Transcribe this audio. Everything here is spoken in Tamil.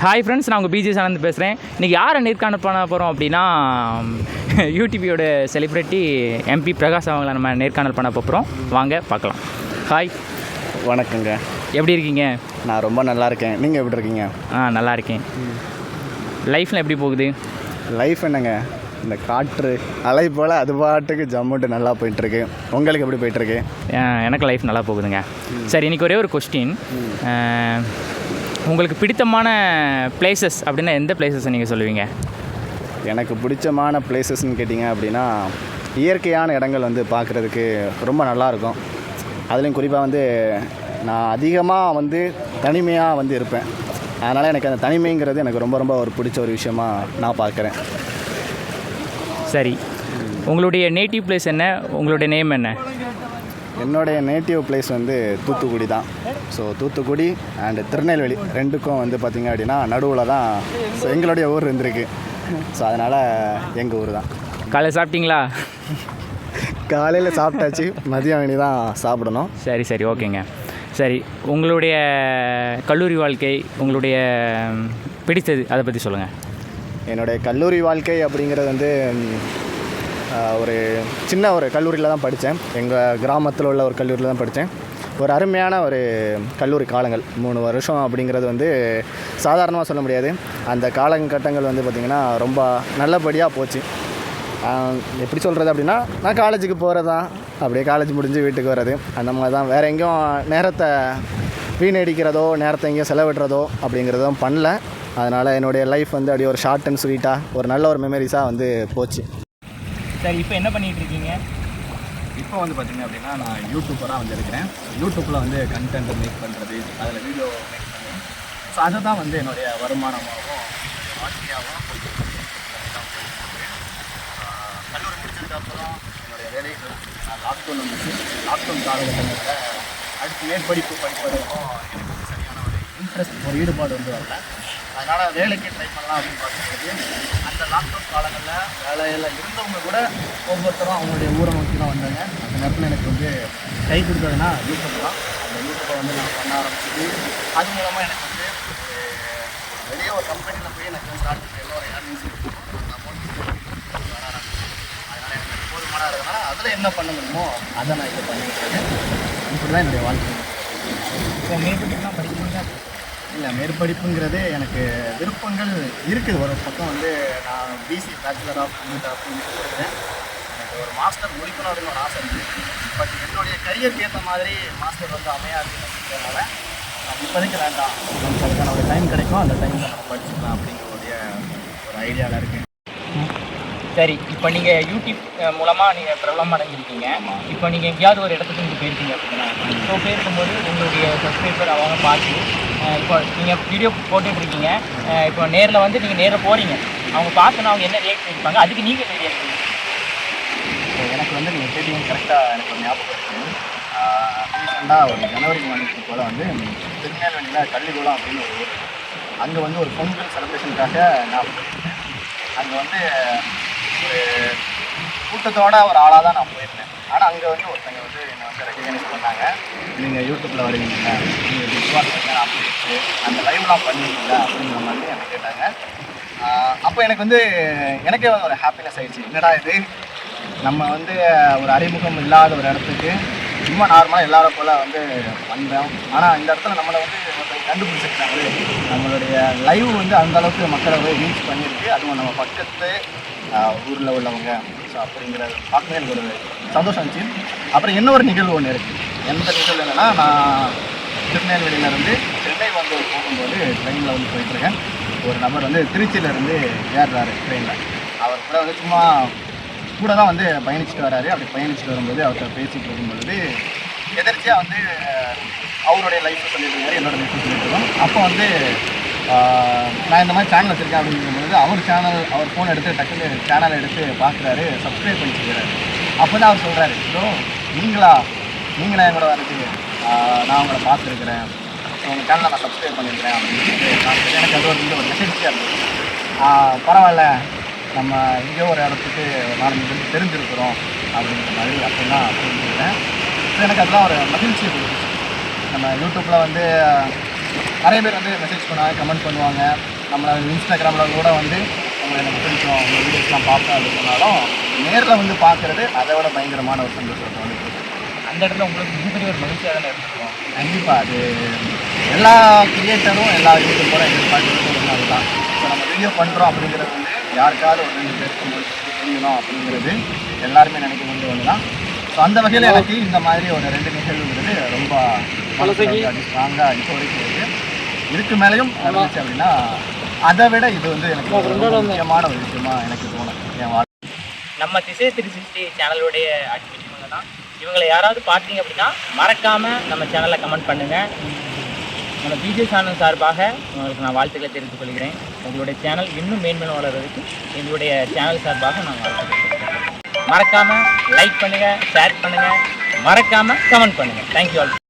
ஹாய் ஃப்ரெண்ட்ஸ் நான் உங்கள் பிஜி ஆனந்த் பேசுகிறேன் இன்றைக்கி யாரை நேர்காணல் பண்ண போகிறோம் அப்படின்னா யூடிபியோட செலிப்ரிட்டி எம்பி பிரகாஷ் அவங்கள நம்ம நேர்காணல் பண்ண போகிறோம் வாங்க பார்க்கலாம். ஹாய் வணக்கங்க. எப்படி இருக்கீங்க? நான் ரொம்ப நல்லா இருக்கேன். நீங்கள் எப்படி இருக்கீங்க? ஆ நல்லா இருக்கேன். லைஃப்பில் எப்படி போகுது? லைஃப் என்னங்க? இந்த காற்று அலை போல் அது பாட்டுக்கு ஜம்முட்டு நல்லா போயிட்டுருக்கு. உங்களுக்கு எப்படி போயிட்டுருக்கு? எனக்கு லைஃப் நல்லா போகுதுங்க. சரி இன்றைக்கி ஒரே ஒரு கொஸ்டின் உங்களுக்கு பிடித்தமான பிளேசஸ் அப்படின்னா எந்த பிளேசஸ் நீங்கள் சொல்லுவீங்க? எனக்கு பிடிச்சமான பிளேசஸ்ன்னு கேட்டிங்க அப்படின்னா இயற்கையான இடங்கள் வந்து பார்க்குறதுக்கு ரொம்ப நல்லாயிருக்கும். அதுலேயும் குறிப்பாக வந்து நான் அதிகமாக வந்து தனிமையாக வந்து இருப்பேன். அதனால் எனக்கு அந்த தனிமைங்கிறது எனக்கு ரொம்ப ரொம்ப ஒரு பிடிச்ச ஒரு விஷயமா நான் பார்க்குறேன். சரி. உங்களுடைய நேட்டிவ் பிளேஸ் என்ன? உங்களுடைய நேம் என்ன? என்னுடைய நேட்டிவ் பிளேஸ் வந்து தூத்துக்குடி தான். ஸோ தூத்துக்குடி அண்டு திருநெல்வேலி ரெண்டுக்கும் வந்து பார்த்திங்க அப்படின்னா நடுவில் தான் ஸோ எங்களுடைய ஊர் இருந்திருக்கு. ஸோ அதனால் எங்கள் ஊர் தான். காலையில் சாப்பிட்டீங்களா? காலையில் சாப்பிட்டாச்சு. மதியம் வேணி தான் சாப்பிடணும். சரி சரி ஓகேங்க. சரி உங்களுடைய கல்லூரி வாழ்க்கை உங்களுடைய பிடித்தது அதை பற்றி சொல்லுங்கள் என்னுடைய கல்லூரி வாழ்க்கை அப்படிங்கிறது வந்து ஒரு சின்ன ஒரு கல்லூரியில் தான் படித்தேன். எங்கள் கிராமத்தில் உள்ள ஒரு கல்லூரியில் தான் படித்தேன். ஒரு அருமையான ஒரு கல்லூரி காலங்கள். மூணு வருஷம் அப்படிங்கிறது வந்து சாதாரணமாக சொல்ல முடியாது. அந்த காலகட்டங்கள் வந்து பார்த்திங்கன்னா ரொம்ப நல்லபடியாக போச்சு. எப்படி சொல்கிறது அப்படின்னா நான் காலேஜுக்கு போகிறது தான் அப்படியே காலேஜ் முடிஞ்சு வீட்டுக்கு வர்றது அந்த மாதிரி தான். வேறு எங்கேயும் நேரத்தை வீணடிக்கிறதோ நேரத்தை எங்கேயும் செலவிடுறதோ அப்படிங்கிறதும் பண்ணல. அதனால் என்னுடைய லைஃப் வந்து அப்படியே ஒரு ஷார்ட் அண்ட் ஸ்வீட்டாக ஒரு நல்ல ஒரு மெமரிஸாக வந்து போச்சு. சரி இப்போ என்ன பண்ணிகிட்டு இருக்கீங்க இப்போ வந்து பார்த்திங்க அப்படின்னா நான் யூடியூப்பராக வந்து இருக்கிறேன். யூடியூப்பில் வந்து கண்டென்ட் மேக் பண்ணுறது அதில் வீடியோ மேக் பண்ணி. ஸோ அதை தான் வந்து என்னுடைய வருமானமாகவும் வாழ்க்கையாகவும் கல்லூரி முடிச்சதுக்கப்புறம் என்னுடைய வேலைகள் லாக்டவுன் வந்துச்சு. லாக்டவுன் காலகட்டங்களில் அடுத்து மேற்படிப்பு படிப்பதற்கும் எனக்கு சரியான ஒரு இன்ட்ரெஸ்ட் ஒரு ஈடுபாடு வந்து வரல. அதனால் வேலைக்கு ட்ரை பண்ணலாம் அப்படின்னு பார்க்கும்போது அந்த லாக்டவுன் காலங்களில் வேலையில் இருந்தவங்க கூட ஒவ்வொருத்தரும் அவங்களுடைய ஊரை நோக்கி தான் வந்தாங்க. அந்த நேரத்தில் எனக்கு வந்து கை கொடுத்ததுன்னா யூடியூப் தான். அந்த யூடியூப்பை வந்து நான் பண்ண ஆரம்பிச்சது அது மூலமாக எனக்கு வந்து வெளியே ஒரு கம்பெனியில் போய் எனக்கு ஸ்டார்ட் எல்லாம் எல்லோரும் ஏர்னிங்ஸ் அதனால் எனக்கு போதுமான இருக்கிறதுனால அதில் என்ன பண்ண முடியுமோ அதை நான் இப்போ பண்ணிட்டு இருக்கேன். இப்படி தான் என்னுடைய வாழ்க்கை. இப்போ மேற்படிப்புலாம் படிக்கிறீங்களா இல்லை மேற்படிப்புங்கிறது எனக்கு விருப்பங்கள் இருக்குது. ஒரு பக்கம் வந்து நான் பிசி பேச்சுலர் ஆஃப் கம்ப்யூட்டர் அப்படின்னு சொல்லியிருக்கேன் எனக்கு ஒரு மாஸ்டர் முடிக்கணும் அப்படின்னு ஒரு ஆசை இருக்குது. பட் என்னுடைய கரியருக்கு ஏற்ற மாதிரி மாஸ்டர் வந்து அமையாது அப்படிங்கிறதுனால நான் இப்போதைக்கு வேண்டாம். நமக்கு அதுக்கான ஒரு டைம் கிடைக்கும். அந்த டைமில் நம்ம படிச்சுக்கலாம் அப்படிங்கிற ஒரு ஐடியாவில் இருக்குது சரி இப்போ நீங்கள் யூடியூப் மூலமாக நீங்கள் பிரபலம் அடைஞ்சிருக்கீங்க. இப்போ நீங்கள் எங்கேயாவது ஒரு இடத்துக்கு நீங்கள் போயிருக்கீங்க அப்படின்னா ஸோ போயிருக்கும்போது உங்களுடைய சப்ஸ்கிரைபர் அவங்க பார்த்து இப்போ நீங்கள் வீடியோ போட்டுட்ருக்கீங்க இப்போ நேரில் வந்து நீங்கள் நேரில் போகிறீங்க அவங்க பார்த்தோன்னா அவங்க என்ன ரியாக்ட் பண்ணியிருப்பாங்க அதுக்கு நீங்கள் என்ன ரியாக்ட் ஸோ எனக்கு வந்து நீங்கள் கேட்டீங்க கரெக்டாக எனக்கு ஒரு ஞாபகம் இருக்குது ரீசெண்டாக ஒரு ஜனவரி மாதத்துக்கு போல் வந்து திருநெல்வேலியில் கள்ளிக்குளம் அப்படின்னு ஒரு ஊர் அங்கே வந்து ஒரு பொங்கல் செலிப்ரேஷனுக்காக நான் அங்கே வந்து ஒரு கூட்டத்தோட ஒரு ஆளாக தான் நான் போயிருந்தேன். ஆனால் அங்கே வந்து ஒருத்தங்க வந்து என்னை வந்து ரெக்கக்னைஸ் பண்ணாங்க. நீங்கள் யூடியூப்பில் வருவீங்க நீங்கள் பிக் பாஸ் அந்த லைவ்லாம் பண்ணுவீங்க அப்படிங்கிற மாதிரி என்னை கேட்டாங்க. அப்போ எனக்கு வந்து எனக்கே வந்து ஒரு ஹாப்பினஸ் ஆயிடுச்சு. என்னடா இது? நம்ம வந்து ஒரு அறிமுகம் இல்லாத ஒரு இடத்துக்கு சும்மா நார்மலாக எல்லாரும் போல் வந்து வந்தோம். ஆனால் இந்த இடத்துல நம்மளை வந்து கண்டுபிடிச்சிருக்காங்க நம்மளுடைய லைவ் வந்து அந்தளவுக்கு மக்களை போய் ரீச் பண்ணியிருக்கு அதுவும் நம்ம பக்கத்து ஊரில் உள்ளவங்க. ஸோ அப்படிங்கிற பார்க்கவே எனக்கு ஒரு சந்தோஷம் இருந்துச்சு. அப்புறம் இன்னொரு நிகழ்வு ஒன்று இருக்குது எந்த நிகழ்வு என்னென்னா நான் திருநெல்வேலியிலேருந்து சென்னை வந்து போகும்போது ட்ரெயினில் வந்து போயிட்டுருக்கேன் ஒரு நபர் வந்து திருச்சியிலேருந்து ஏறுறாரு ட்ரெயினில் அவர் கூட வந்து சும்மா கூட தான் வந்து பயணிச்சுட்டு வராரு. அப்படி பயணிச்சுட்டு வரும்போது அவர்கிட்ட பேசிகிட்டு இருக்கும்பொழுது எதிர்ச்சியாக வந்து அவருடைய லைஃப்பை சொல்லிட்டு இருக்காரு என்னோட லைஃப்பை சொல்லிட்டு இருக்கோம். அப்போ வந்து நான் இந்த மாதிரி சேனல் வச்சுருக்கேன் அப்படிங்கும்போது அவர் சேனல் அவர் ஃபோன் எடுத்து டக்குன்னு சேனலை எடுத்து பார்க்குறாரு சப்ஸ்கிரைப் பண்ணிச்சுக்கிறாரு அப்போ தான் அவர் சொல்கிறாரு ஸோ நீங்களா? நீங்களா என் கூட நான் உங்களை பார்த்துருக்குறேன். உங்கள் சேனலை நான் சப்ஸ்கிரைப் பண்ணியிருக்கிறேன் அப்படின்னு சொல்லிட்டு எனக்கு அது வந்து ஒரு மெசேஜாக இருந்தது. பரவாயில்ல. நம்ம எங்கேயோ ஒரு இடத்துக்கு நாலஞ்சு பேருக்கு தெரிஞ்சிருக்கிறோம் அப்படின்ற மாதிரி அப்படின்னா புரிஞ்சுக்கிறேன் ஸோ எனக்கு அதெல்லாம் ஒரு மகிழ்ச்சியை கொடுத்துச்சு. நம்ம யூடியூப்பில் வந்து நிறைய பேர் வந்து மெசேஜ் பண்ணுவாங்க கமெண்ட் பண்ணுவாங்க. நம்மளை இன்ஸ்டாகிராமில் கூட வந்து அவங்க எனக்கு பிடிக்கும் உங்கள் வீடியோஸ்லாம் பார்ப்பேன் அப்படின்னு சொன்னாலும் நேரில் வந்து பார்க்குறது அதை விட பயங்கரமான ஒரு சந்தோஷத்தை வந்து. அந்த இடத்துல உங்களுக்கு மிகப்பெரிய ஒரு மகிழ்ச்சியாக தானே இருந்திருக்கும்? கண்டிப்பாக அது எல்லா கிரியேட்டரும் எல்லா யூடியூபரும் எதிர்பார்க்கறது ஒன்று அதுதான் இப்போ நம்ம வீடியோ பண்ணுறோம் அப்படிங்கிறது வந்து யாருக்காவது ஒரு ரெண்டு பேருக்கு மூணு பேருக்கு தெரியணும் அப்படிங்கிறது எல்லாருமே நினைக்கும் வந்து ஒன்று தான் ஸோ அந்த வகையில் எனக்கு இந்த மாதிரி ஒரு ரெண்டு நிகழ்வுங்கிறது ரொம்ப ஸ்ட்ராங்காக இப்போ வரைக்கும் இருக்கு. இதுக்கு மேலேயும் நடந்துச்சு அப்படின்னா அதை விட இது வந்து எனக்கு ரொம்ப முக்கியமான ஒரு விஷயமா எனக்கு தோணும். என் வாழ்க்கை நம்ம திசை த்ரீ சிக்ஸ்டி சேனலுடைய அட்மிட் இவங்க தான். இவங்களை யாராவது பார்த்தீங்க அப்படின்னா மறக்காம நம்ம சேனலை கமெண்ட் பண்ணுங்க. நம்ம பிஜே சேனல் சார்பாக உங்களுக்கு நான் வாழ்த்துக்களை தெரிவித்துக் கொள்கிறேன். உங்களுடைய சேனல் இன்னும் மேன்மேலும் வளர்றதுக்கு எங்களுடைய சேனல் சார்பாக நான் வாழ்த்துக்கள் தெரிவித்துக்கிறேன். மறக்காம லைக் பண்ணுங்க ஷேர் பண்ணுங்க. மறக்காம கமெண்ட் பண்ணுங்க. Thank you all